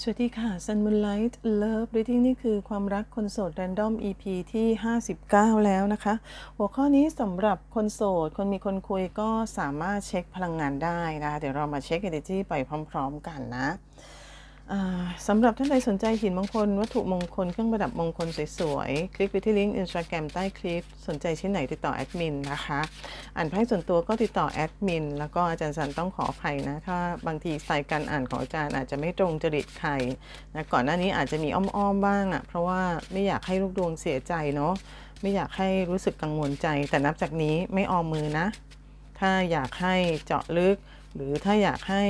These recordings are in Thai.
สวัสดีค่ะ Sun Moonlight Love Reading นี่คือความรักคนโสด Random EP ที่ 59 แล้วนะคะ หัวข้อนี้สำหรับคนโสด คนมีคนคุยก็สามารถเช็คพลังงานได้นะคะ เดี๋ยวเรามาเช็ค Energy ไปพร้อม ๆ กันนะ สำหรับท่านใดสนใจหินมงคล วัตถุมงคล เครื่องประดับมงคลสวยๆ คลิกไปที่ลิงก์ Instagram ใต้คลิป สนใจชิ้นไหนติดต่อแอดมินนะคะ อ่านไพ่ส่วนตัวก็ติดต่อแอดมิน แล้วก็อาจารย์สันต้องขออภัยนะ ถ้าบางทีสายการอ่านของอาจารย์อาจจะไม่ตรงจริตใครนะก่อนหน้านี้อาจจะมีอ้อมๆบ้างอะ่ะเพราะว่าไม่อยากให้ลูกดวงเสียใจเนาะไม่อยากให้รู้สึกกังวลใจ แต่นับจากนี้ไม่ออมมือนะ ถ้าอยากให้เจาะลึก หรือถ้าอยากให้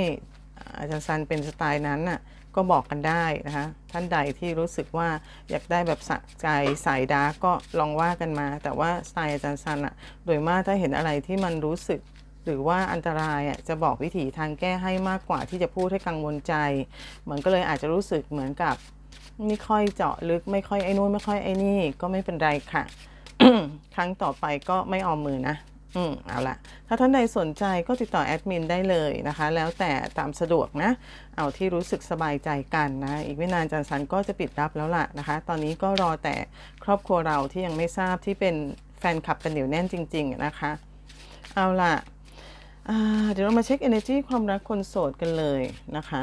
อาจารย์ซันเป็นสไตล์นั้นน่ะ ก็บอกกันได้นะคะท่านใดที่รู้สึกว่าอยากได้แบบสะใจสายดาร์กก็ลองว่ากันมา แต่ว่าสไตล์อาจารย์ซันอะโดยมากถ้าเห็นอะไรที่มันรู้สึกหรือว่าอันตรายอะจะบอกวิธีทางแก้ให้มากกว่าที่จะพูดให้กังวลใจเหมือนก็เลยอาจจะรู้สึกเหมือนกับไม่ค่อยเจาะลึกไม่ค่อยไอ้นู่นไม่ค่อยไอ้นี่ก็ไม่เป็นไรค่ะ ครั้งต่อไปก็ไม่ออมมือนะ อืมเอาละถ้าท่านใดสนใจก็ติดต่อแอดมินได้เลยนะคะ แล้วแต่ตามสะดวกนะ เอาที่รู้สึกสบายใจกันนะ อีกไม่นานจันสันก็จะปิดรับแล้วล่ะนะคะ ตอนนี้ก็รอแต่ครอบครัวเราที่ยังไม่ทราบที่เป็นแฟนคลับกันเหนียวแน่นจริง ๆ นะคะ เอาล่ะอ่าเดี๋ยวเรามาเช็ค energy ความรักคนโสดกันเลยนะคะ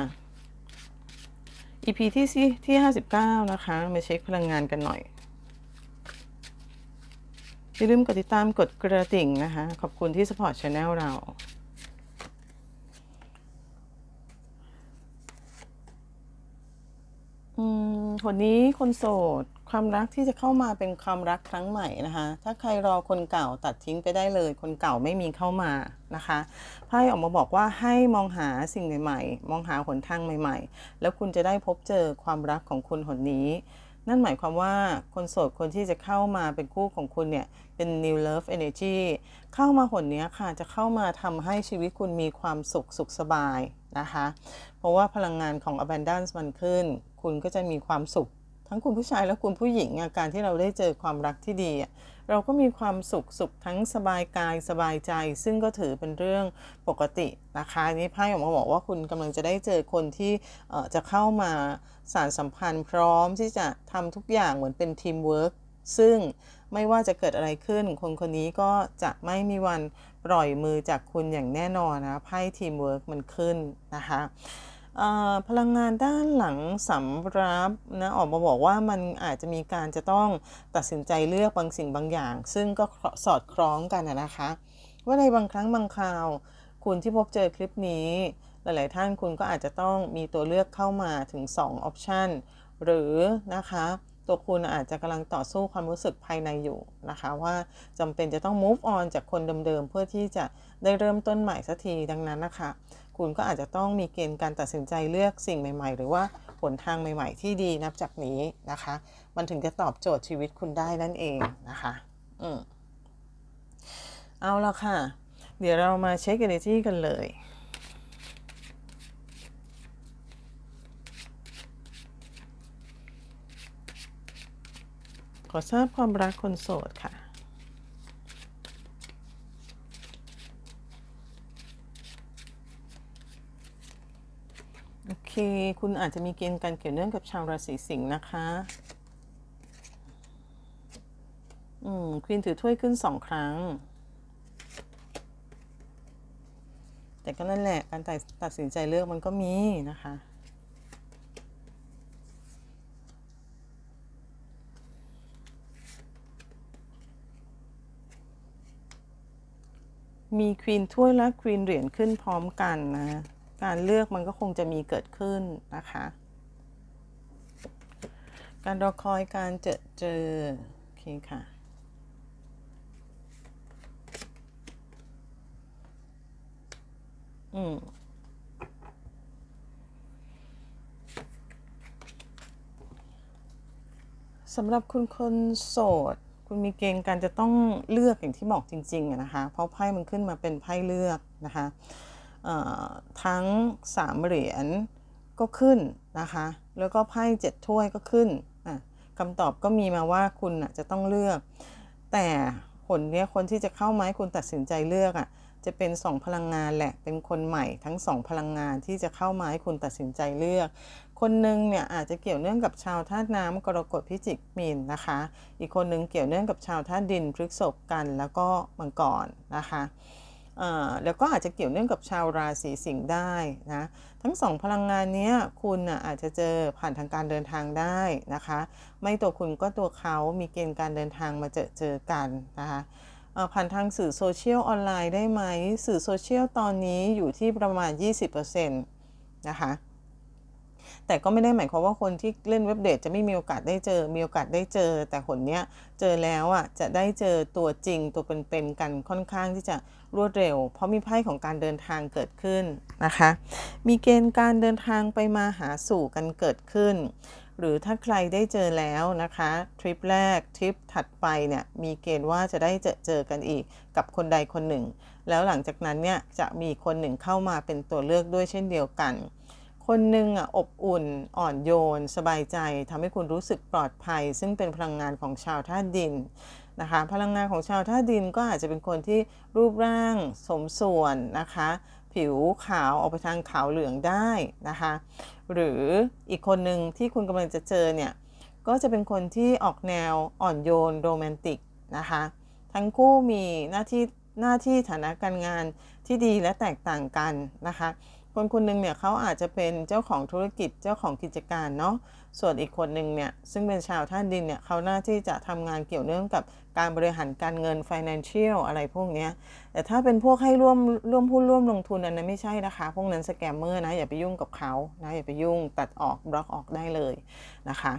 EP ที่ที่ที่59 นะคะ มาเช็คพลังงานกันหน่อย อย่าลืมกดติดตามกดกระดิ่งนะคะ ขอบคุณที่สปอร์ตช anel เรา อืมคนนี้คนโสด ความรักที่จะเข้ามาเป็นความรักครั้งใหม่นะคะ ถ้าใครรอคนเก่าตัดทิ้งไปได้เลย คนเก่าไม่มีเข้ามานะคะไพ่ออกมาบอกว่าให้มองหาสิ่งใหม่ๆ มองหาหนทางใหม่ ๆ แล้วคุณจะได้พบเจอความรักของคุณหนนี้ นั่นหมายความว่าคนโสดคนที่จะเข้ามาเป็นคู่ของคุณเนี่ย เป็น new love energy เข้ามาหนเนี้ยค่ะ จะเข้ามาทำให้ชีวิตคุณมีความสุขสุขสบายนะคะ เพราะว่าพลังงานของ abundance มันขึ้น คุณก็จะมีความสุข ทั้งคุณผู้ชายและคุณผู้หญิงอะการที่เราได้เจอความรักที่ดี เราก็มีความสุขสุขทั้งสบายกายสบายใจ ซึ่งก็ถือเป็นเรื่องปกตินะคะนนี้ไพ่ออกมาบอกว่าคุณกำลังจะได้เจอคนที่จะเข้ามาสารสัมพันธ์พร้อมที่จะทำทุกอย่างเหมือนเป็นทีมเวิร์กซึ่งไม่ว่าจะเกิดอะไรขึ้น คนคนนี้ก็จะไม่มีวันปล่อยมือจากคุณอย่างแน่นอนนะไพ่ทีมเวิร์กมันขึ้นนะคะ พลังงานด้านหลังสำรับนะออกมาบอกว่ามันอาจจะมีการจะต้องตัดสินใจเลือกบางสิ่งบางอย่าง ซึ่งก็สอดคล้องกันนะคะ ว่าในบางครั้งบางคราว คุณที่พบเจอคลิปนี้ หลาย ๆ ท่านคุณก็อาจจะต้องมีตัวเลือกเข้ามาถึง 2 ออปชันหรือนะคะตัวคุณอาจจะกำลังต่อสู้ความรู้สึกภายในอยู่นะคะ ว่าจำเป็นจะต้อง move on จากคนเดิมๆ เพื่อที่จะได้เริ่มต้นใหม่สักทีดังนั้นนะคะ คุณก็อาจจะต้องมีเกณฑ์การตัดสินใจเลือกสิ่งใหม่ ๆ หรือว่าหนทางใหม่ ๆ ที่ดีนับจากนี้นะคะ มันถึงจะตอบโจทย์ชีวิตคุณได้นั่นเองนะคะ อืมเอาละค่ะ เดี๋ยวเรามาเช็ค energy กันเลยขอทราบความรักคนโสดค่ะ โอ เค คุณอาจจะมีเกณฑ์การเกี่ยวเนื่องกับชาวราศีสิงห์นะคะ อืมควีนถือถ้วยขึ้นสองครั้ง แต่ก็นั่นแหละการตัดตัดสินใจเลือกมันก็มีนะคะ มีควีนถ้วยและควีนเหรียญขึ้นพร้อมกันนะ การเลือกมันก็คงจะมีเกิดขึ้นนะคะ การรอคอยการเจอเจอโอเคค่ะอืมสำหรับคุณคนโสด คุณมีเกณฑ์การจะต้องเลือกอย่างที่บอกจริงๆนะคะ เพราะไพ่มันขึ้นมาเป็นไพ่เลือกนะคะ ทั้งสามเหรียญก็ขึ้นนะคะ แล้วก็ไพ่เจ็ดถ้วยก็ขึ้นคำตอบก็มีมาว่าคุณจะต้องเลือก แต่ผลเนี้ยคนที่จะเข้ามาให้คุณตัดสินใจเลือกอะจะเป็นสองพลังงานแหละ เป็นคนใหม่ทั้งสองพลังงานที่จะเข้ามาให้คุณตัดสินใจเลือก คนหนึ่งเนี่ยอาจจะเกี่ยวเนื่องกับชาวธาตุน้ำกรกฎพิจิกมีนนะคะ อีกคนหนึ่งเกี่ยวเนื่องกับชาวธาตุดินพฤษภกันแล้วก็มังกรนะคะ แล้วก็อาจจะเกี่ยวเนื่องกับชาวราศีสิงห์ได้นะทั้งสองพลังงานนี้คุณอาจจะเจอผ่านทางการเดินทางได้นะคะ ไม่ตัวคุณก็ตัวเขามีเกณฑ์การเดินทางมาเจอเจอกันนะคะผ่านทางสื่อโซเชียลออนไลน์ได้ไหม สื่อโซเชียลตอนนี้อยู่ที่ประมาณ 20%นะคะ แต่ก็ไม่ได้หมายความว่าคนที่เล่นเว็บเดทจะไม่มีโอกาสได้เจอ มีโอกาสได้เจอ แต่คนเนี้ยเจอแล้วอะจะได้เจอตัวจริงตัวเป็นๆกันค่อนข้างที่จะรวดเร็ว เพราะมีไพ่ของการเดินทางเกิดขึ้นนะคะ มีเกณฑ์การเดินทางไปมาหาสู่กันเกิดขึ้น หรือถ้าใครได้เจอแล้วนะคะทริปแรกทริปถัดไปเนี่ยมีเกณฑ์ว่าจะได้เจอเจอกันอีกกับคนใดคนหนึ่ง แล้วหลังจากนั้นเนี่ยจะมีคนหนึ่งเข้ามาเป็นตัวเลือกด้วยเช่นเดียวกัน คนหนึ่งอะอบอุ่นอ่อนโยน สบายใจทำให้คุณรู้สึกปลอดภัย ซึ่งเป็นพลังงานของชาวธาตุดินนะคะ พลังงานของชาวธาตุดินก็อาจจะเป็นคนที่รูปร่างสมส่วนนะคะ ผิวขาวออกไปทางขาวเหลืองได้นะคะ หรืออีกคนหนึ่งที่คุณกำลังจะเจอเนี่ยก็จะเป็นคนที่ออกแนวอ่อนโยนโรแมนติกนะคะ ทั้งคู่มีหน้าที่หน้าที่ฐานะการงานที่ดีและแตกต่างกันนะคะ คนคนหนึ่งเนี่ยเขาอาจจะเป็นเจ้าของธุรกิจเจ้าของกิจการเนาะส่วนอีกคนหนึ่งเนี่ยซึ่งเป็นชาวท่านดินเนี่ยเขาหน้าที่จะทำงานเกี่ยวเนื่องกับการบริหารการเงิน financial อะไรพวกนี้แต่ถ้าเป็นพวกให้ร่วมร่วมพูดร่วมลงทุนอันนั้นไม่ใช่นะคะ พวกนั้นสแกมเมอร์นะอย่าไปยุ่งกับเขานะอย่าไปยุ่งตัดออกบล็อกออกได้เลยนะคะ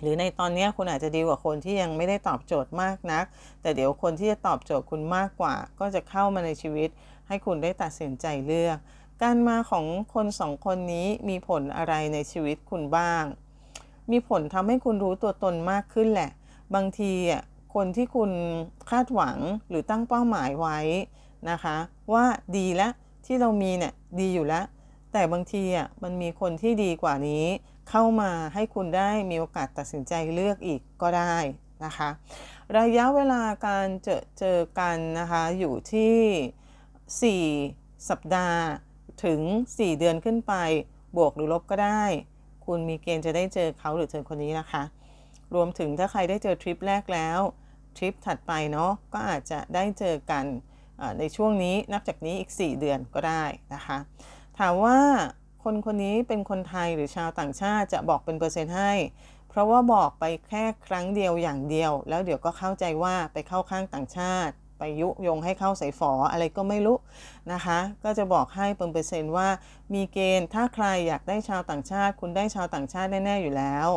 หรือในตอนนี้คุณอาจจะดีกว่าคนที่ยังไม่ได้ตอบโจทย์มากนัก แต่เดี๋ยวคนที่จะตอบโจทย์คุณมากกว่า ก็จะเข้ามาในชีวิต ให้คุณได้ตัดสินใจเลือก การมาของคนสองคนนี้มีผลอะไรในชีวิตคุณบ้าง มีผลทำให้คุณรู้ตัวตนมากขึ้นแหละ บางทีอะคนที่คุณคาดหวังหรือตั้งเป้าหมายไว้นะคะ ว่าดีแล้วที่เรามีเนี่ยดีอยู่แล้ว แต่บางทีอะมันมีคนที่ดีกว่านี้ เข้ามาให้คุณได้มีโอกาสตัดสินใจเลือกอีกก็ได้นะคะ ระยะเวลาการเจอเจอกันนะคะอยู่ที่ 4 สัปดาห์ ถึง 4 เดือนขึ้นไป บวกหรือลบก็ได้ คุณมีเกณฑ์จะได้เจอเขาหรือเจอคนนี้นะคะ รวมถึงถ้าใครได้เจอทริปแรกแล้วทริปถัดไปเนาะก็อาจจะได้เจอกันในช่วงนี้นับจากนี้อีก 4 เดือนก็ได้นะคะ ถามว่าคนคนนี้เป็นคนไทยหรือชาวต่างชาติจะบอกเป็นเปอร์เซ็นต์ให้ เพราะว่าบอกไปแค่ครั้งเดียวอย่างเดียว แล้วเดี๋ยวก็เข้าใจว่าไปเข้าข้างต่างชาติ ไปยุยงให้เข้าใส่ฝออะไรก็ไม่รู้นะคะ ก็จะบอกให้เปอร์เซ็นต์ว่ามีเกณฑ์ถ้าใครอยากได้ชาวต่างชาติ คุณได้ชาวต่างชาติแน่ ๆ อยู่แล้ว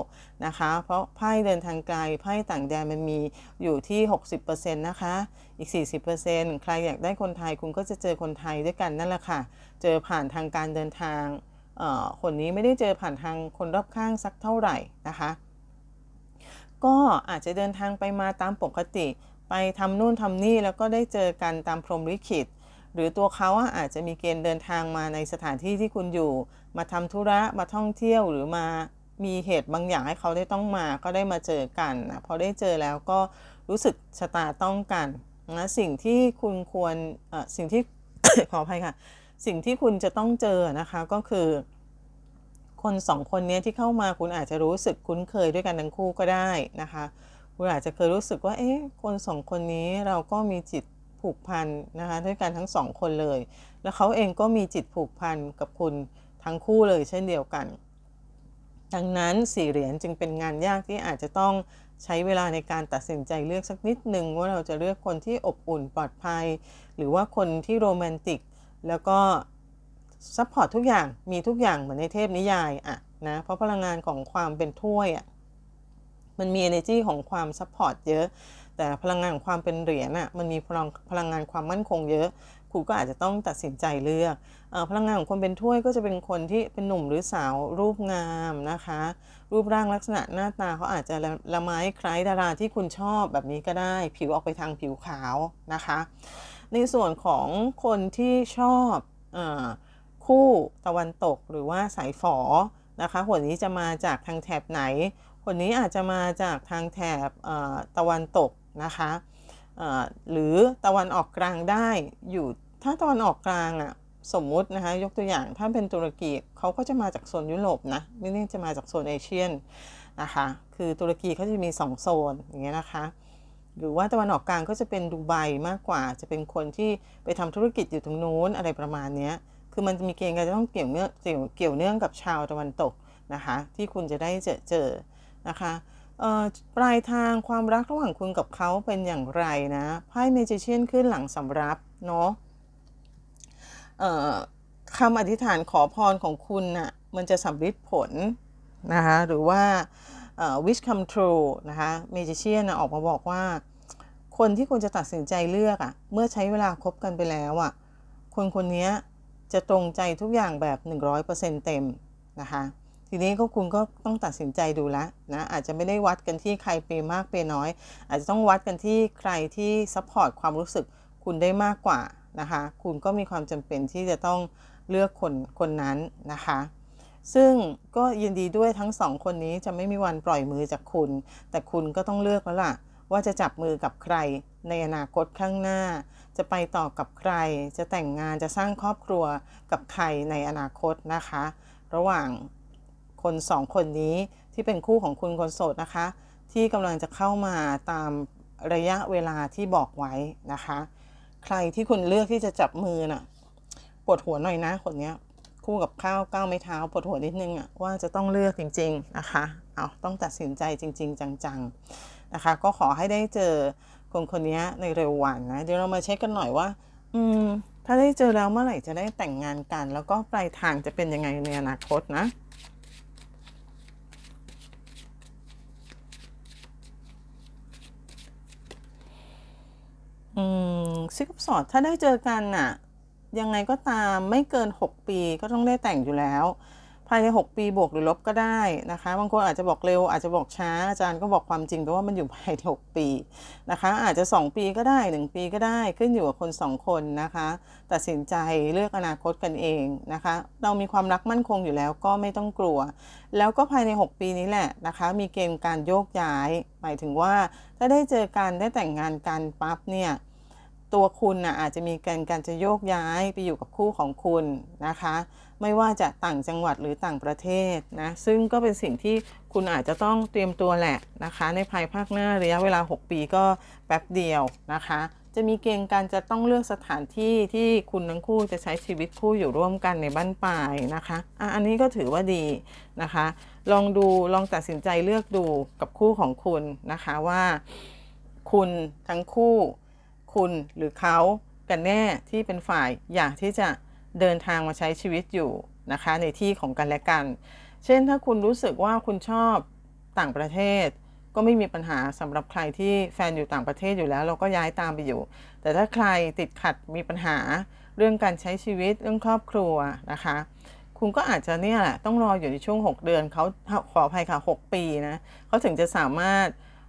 นะคะ เพราะไพ่เดินทางไกลไพ่ต่างแดนมันมีอยู่ที่ 60%นะคะ อีก 40%ใครอยากได้คนไทยคุณก็จะเจอคนไทยด้วยกันนั่นแหละค่ะ เจอผ่านทางการเดินทางคนนี้ไม่ได้เจอผ่านทางคนรอบข้างสักเท่าไหร่นะคะ ก็อาจจะเดินทางไปมาตามปกติ ไปทำนู่นทำนี่แล้วก็ได้เจอกันตามพรหมลิขิต หรือตัวเขาอาจจะมีเกณฑ์เดินทางมาในสถานที่ที่คุณอยู่ มาทำธุระมาท่องเที่ยวหรือมามีเหตุบางอย่างให้เขาได้ต้องมาก็ได้มาเจอกันนะพอได้เจอแล้วก็รู้สึกชะตาต้องกันนะสิ่งที่คุณควรสิ่งที่ ขออภัยค่ะ สิ่งที่คุณจะต้องเจอนะคะก็คือ คนสองคนนี้ที่เข้ามาคุณอาจจะรู้สึกคุ้นเคยด้วยกันทั้งคู่ก็ได้นะคะ คุณอาจจะเคยรู้สึกว่า เอ๊ะ คนสองคนนี้เราก็มีจิตผูกพันนะคะด้วยกันทั้งสองคนเลย แล้วเขาเองก็มีจิตผูกพันกับคุณทั้งคู่เลยเช่นเดียวกัน ดังนั้นสี่เหรียญจึงเป็นงานยากที่อาจจะต้องใช้เวลาในการตัดสินใจเลือกสักนิดหนึ่งว่าเราจะเลือกคนที่อบอุ่นปลอดภัย หรือว่าคนที่โรแมนติก แล้วก็ซัพพอร์ตทุกอย่างมีทุกอย่างเหมือนในเทพนิยายอะนะเพราะพลังงานของความเป็นถ้วยอะ มันมี energy ของความซัพพอร์ตเยอะ แต่พลังงานของความเป็นเหรียญอะมันมีพลังพลังงานความมั่นคงเยอะคุณก็อาจจะต้องตัดสินใจเลือกอพลังงานของคนเป็นถ้วยก็จะเป็นคนที่เป็นหนุ่มหรือสาวรูปงามนะคะ รูปร่างลักษณะหน้าตาเขาอาจจะละละไม้คล้ายดาราที่คุณชอบแบบนี้ก็ได้ ผิวออกไปทางผิวขาวนะคะ ในส่วนของคนที่ชอบอคู่ตะวันตกหรือว่าสายฝอนะคะหัวนี้จะมาจากทางแถบไหน คนนี้อาจจะมาจากทางแถบตะวันตกนะคะหรือตะวันออกกลางได้อยู่ถ้าตะวันออกกลางอะสมมุตินะคะยกตัวอย่างถ้าเป็นตุรกีเขาก็จะมาจากโซนยุโรปนะไม่ได้จะมาจากโซนเอเชียนนะคะคือตุรกีเขาจะมี 2 โซนอย่างเงี้ยนะคะหรือว่าตะวันออกกลางก็จะเป็นดูไบมากกว่า จะเป็นคนที่ไปทำธุรกิจอยู่ตรงนู้นอะไรประมาณเนี้ยคือมันจะมีเกณฑ์การจะต้องเกี่ยวเนื่องเกี่ยวเกี่ยวเนื่องกับชาวตะวันตกนะคะที่คุณจะได้เจอเจอ นะคะปลายทางความรักระหว่างคุณกับเขาเป็นอย่างไรนะไพ่เมจิเชียนขึ้นหลังสำรับเนาะคำอธิษฐานขอพรของคุณน่ะมันจะสำเร็จผลนะคะหรือว่า wish come true นะคะเมจิเชียนออกมาบอกว่า คนที่คุณจะตัดสินใจเลือกอะ่ะเมื่อใช้เวลาคบกันไปแล้วอะ่ะคนคนนี้จะตรงใจทุกอย่างแบบ 100%เต็มนะคะ ทีนี้ก็คุณก็ต้องตัดสินใจดูแลวนะอาจจะไม่ได้วัดกันที่ใครเปย์มากเปย์น้อย อาจจะต้องวัดกันที่ใครที่ซัพพอร์ตความรู้สึกคุณได้มากกว่านะคะคุณก็มีความจำเป็นที่จะต้องเลือกคนคนนั้นนะคะซึ่งก็ยินดีด้วยทั้งสองคนนี้จะไม่มีวันปล่อยมือจากคุณ แต่คุณก็ต้องเลือกแล้วล่ะ ว่าจะจับมือกับใคร ในอนาคตข้างหน้า จะไปต่อกับใคร จะแต่งงานจะสร้างครอบครัวกับใครในอนาคตนะคะ ระหว่าง คนสองคนนี้ที่เป็นคู่ของคุณคนโสดนะคะ ที่กำลังจะเข้ามาตามระยะเวลาที่บอกไว้นะคะ ใครที่คุณเลือกที่จะจับมือน่ะปวดหัวหน่อยนะคนนี้คู่กับข้าวก้าวไม่เท้าปวดหัวนิดนึงอะว่าจะต้องเลือกจริง ๆนะคะเอาต้องตัดสินใจจริง ๆ จังๆนะคะ ก็ขอให้ได้เจอคนคนนี้ในเร็ววันนะเดี๋ยวเรามาเช็คกันหน่อยว่า อืม ถ้าได้เจอแล้วเมื่อไหร่จะได้แต่งงานกัน แล้วก็ปลายทางจะเป็นยังไงในอนาคตนะ อืมซิกสอดถ้าได้เจอกันน่ะ ยังไงก็ตามไม่เกิน6ปีก็ต้องได้แต่งอยู่แล้ว ภายใน 6 ปีบวกหรือลบก็ได้นะคะ บางคนอาจจะบอกเร็วอาจจะบอกช้าอาจารย์ก็บอกความจริงไปว่ามันอยู่ภายใน6ปีนะคะ อาจจะ 2 ปีก็ได้ 1 ปีก็ได้ขึ้นอยู่กับคน 2 คนนะคะตัดสินใจเลือกอนาคตกันเองนะคะ เรามีความรักมั่นคงอยู่แล้วก็ไม่ต้องกลัว แล้วก็ภายใน 6 ปีนี้แหละนะคะ มีเกณฑ์การโยกย้าย หมายถึงว่าถ้าได้เจอกันได้แต่งงานกันปั๊บเนี่ย ตัวคุณนะอาจจะมีการการจะโยกย้ายไปอยู่กับคู่ของคุณนะคะ ไม่ว่าจะต่างจังหวัดหรือต่างประเทศนะซึ่งก็เป็นสิ่งที่คุณอาจจะต้องเตรียมตัวแหละนะคะ ในภายภาคหน้าระยะเวลา 6 ปีก็แป๊บเดียวนะคะ จะมีเกณฑ์การจะต้องเลือกสถานที่ที่คุณทั้งคู่จะใช้ชีวิตคู่อยู่ร่วมกันในบ้านปลายนะคะอะอันนี้ก็ถือว่าดีนะคะ ลองดูลองตัดสินใจเลือกดูกับคู่ของคุณนะคะว่าคุณทั้งคู่ คุณหรือเขากันแน่ที่เป็นฝ่ายอยากที่จะเดินทางมาใช้ชีวิตอยู่นะคะในที่ของกันและกัน เช่นถ้าคุณรู้สึกว่าคุณชอบต่างประเทศ ก็ไม่มีปัญหาสำหรับใครที่แฟนอยู่ต่างประเทศอยู่แล้ว เราก็ย้ายตามไปอยู่ แต่ถ้าใครติดขัดมีปัญหาเรื่องการใช้ชีวิตเรื่องครอบครัวนะคะ คุณก็อาจจะเนี่ยแหละต้องรออยู่ในช่วง 6 เดือนเขาขออภัยค่ะ 6 ปีนะเขาถึงจะสามารถ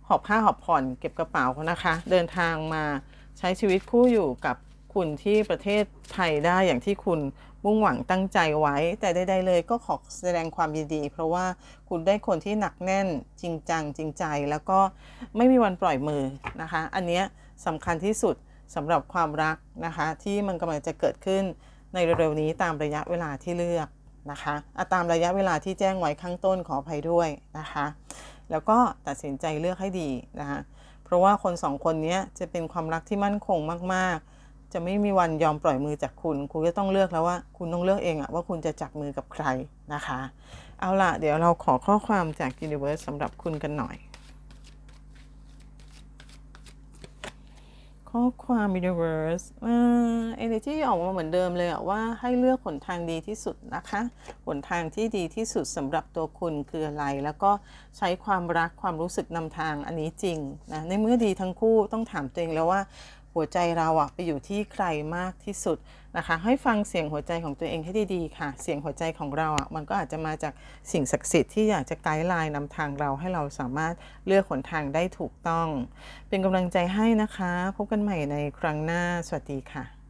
หอบผ้าหอบผ่อนเก็บกระเป๋านะคะ เดินทางมา ใช้ชีวิตคู่อยู่กับคุณที่ประเทศไทยได้อย่างที่คุณมุ่งหวังตั้งใจไว้ แต่ใดๆเลยก็ขอแสดงความยินดี เพราะว่าคุณได้คนที่หนักแน่นจริงจังจริงใจ แล้วก็ไม่มีวันปล่อยมือนะคะ อันเนี้ยสำคัญที่สุดสำหรับความรักนะคะ ที่มันกำลังจะเกิดขึ้นในเร็วๆนี้ตามระยะเวลาที่เลือกนะคะอะตามระยะเวลาที่แจ้งไว้ข้างต้นขออภัยด้วยนะคะ แล้วก็ตัดสินใจเลือกให้ดีนะคะ เพราะว่าคนสองคนนี้จะเป็นความรักที่มั่นคงมากๆ จะไม่มีวันยอมปล่อยมือจากคุณ คุณก็ต้องเลือกแล้วว่า คุณต้องเลือกเองอะว่าคุณจะจับมือกับใครนะคะ เอาล่ะ เดี๋ยวเราขอข้อความจาก Universe สำหรับคุณกันหน่อย ข้อความ Universe อ่า Energy ออกมาเหมือนเดิมเลยอะว่าให้เลือกหนทางดีที่สุดนะคะหนทางที่ดีที่สุดสำหรับตัวคุณคืออะไร แล้วก็ใช้ความรักความรู้สึกนำทางอันนี้จริงนะในเมื่อดีทั้งคู่ต้องถามตัวเองแล้วว่า หัวใจเราอะไปอยู่ที่ใครมากที่สุดนะคะ ให้ฟังเสียงหัวใจของตัวเองให้ดีๆค่ะ เสียงหัวใจของเราอะมันก็อาจจะมาจากสิ่งศักดิ์สิทธิ์ที่อยากจะไกด์ไลน์นำทางเราให้เราสามารถเลือกหนทางได้ถูกต้อง เป็นกำลังใจให้นะคะ พบกันใหม่ในครั้งหน้า สวัสดีค่ะ